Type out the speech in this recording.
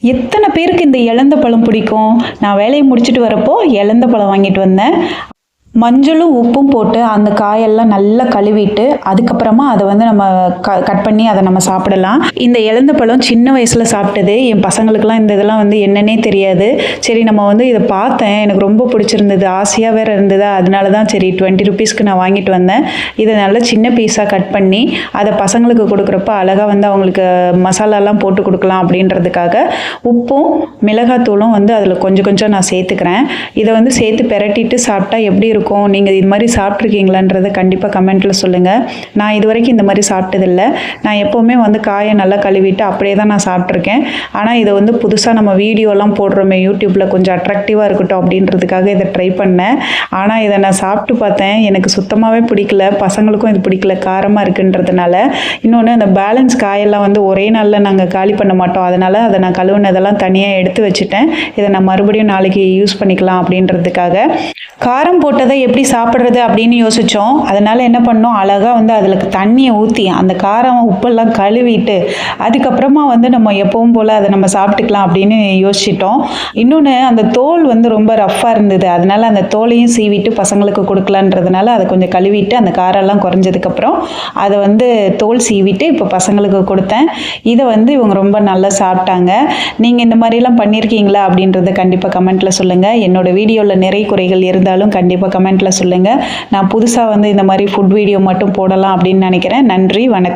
எத்தனை பேருக்கு இந்த இழந்த பழம் பிடிக்கும்? நான் வேலையை முடிச்சுட்டு வரப்போ இழந்த பழம் வாங்கிட்டு வந்தேன். மஞ்சளும் உப்பும் போட்டு அந்த காயெல்லாம் நல்லா கழுவிட்டு அதுக்கப்புறமா அதை வந்து நம்ம க கட் பண்ணி அதை நம்ம சாப்பிடலாம். இந்த இழந்த பழம் சின்ன வயசில் சாப்பிட்டது. என் பசங்களுக்கெல்லாம் இந்த இதெல்லாம் வந்து என்னன்னே தெரியாது. சரி நம்ம வந்து இதை பார்த்தேன். எனக்கு ரொம்ப பிடிச்சிருந்தது. ஆசையாக வேறு இருந்தது? அதனால தான் சரி டுவெண்ட்டி ருபீஸ்க்கு நான் வாங்கிட்டு வந்தேன். இதை நல்லா சின்ன பீஸாக கட் பண்ணி அதை பசங்களுக்கு கொடுக்குறப்ப அழகாக வந்து அவங்களுக்கு மசாலாலாம் போட்டு கொடுக்கலாம் அப்படின்றதுக்காக உப்பும் மிளகாத்தூளும் வந்து அதில் கொஞ்சம் கொஞ்சம் நான் சேர்த்துக்கிறேன். இதை வந்து சேர்த்து பெரட்டிட்டு சாப்பிட்டா எப்படி இருக்கும்? இருக்கும். நீங்கள் இது மாதிரி சாப்பிட்ருக்கீங்களான்றதை கண்டிப்பாக கமெண்ட்டில் சொல்லுங்கள் நான் இது வரைக்கும் இந்த மாதிரி சாப்பிட்டதில்ல. நான் எப்போவுமே வந்து காயை நல்லா கழுவிட்டு அப்படியே தான் நான் சாப்பிட்ருக்கேன் ஆனால் இதை வந்து புதுசாக நம்ம வீடியோலாம் போடுறோமே யூடியூப்பில் கொஞ்சம் அட்ராக்டிவாக இருக்கட்டும் அப்படின்றதுக்காக இதை ட்ரை பண்ணேன். ஆனால் இதை நான் சாப்பிட்டு பார்த்தேன். எனக்கு சுத்தமாகவே பிடிக்கல. பசங்களுக்கும் இது பிடிக்கல. காரமாக இருக்குன்றதுனால. இன்னொன்று அந்த பேலன்ஸ் காயெல்லாம் வந்து ஒரே நாளில் நாங்கள் காலி பண்ண மாட்டோம். அதனால் அதை நான் கழுவுனதெல்லாம் தனியாக எடுத்து வச்சுட்டேன். இதை நான் மறுபடியும் நாளைக்கு யூஸ் பண்ணிக்கலாம் அப்படின்றதுக்காக. காரம் போட்டதை எப்படி சாப்பிட்றது அப்படின்னு யோசித்தோம் அதனால் என்ன பண்ணோம்? அழகாக வந்து அதில் தண்ணியை ஊற்றி அந்த காரம் உப்பெல்லாம் கழுவிட்டு அதுக்கப்புறமா வந்து நம்ம எப்பவும் போல் அதை நம்ம சாப்பிட்டுக்கலாம் அப்படின்னு யோசிச்சிட்டோம். இன்னொன்று அந்த தோல் வந்து ரொம்ப ரஃப்பாக இருந்தது. அதனால் அந்த தோலையும் சீவிட்டு பசங்களுக்கு கொடுக்கலான்றதுனால அதை கொஞ்சம் கழுவிட்டு அந்த காரெல்லாம் குறைஞ்சதுக்கப்புறம் அதை வந்து தோல் சீவிட்டு இப்போ பசங்களுக்கு கொடுத்தேன். இதை வந்து இவங்க ரொம்ப நல்லா சாப்பிட்டாங்க. நீங்கள் இந்த மாதிரிலாம் பண்ணியிருக்கீங்களா அப்படின்றத கண்டிப்பாக கமெண்ட்டில் சொல்லுங்கள் என்னோட வீடியோவில் நிறைய குறைகள் இருந்தாலும் கண்டிப்பாக கமெண்ட்டில் சொல்லுங்கள் நான் புதுசாக வந்து இந்த மாதிரி ஃபுட் வீடியோ மட்டும் போடலாம் அப்படின்னு நினைக்கிறேன். நன்றி வணக்கம்.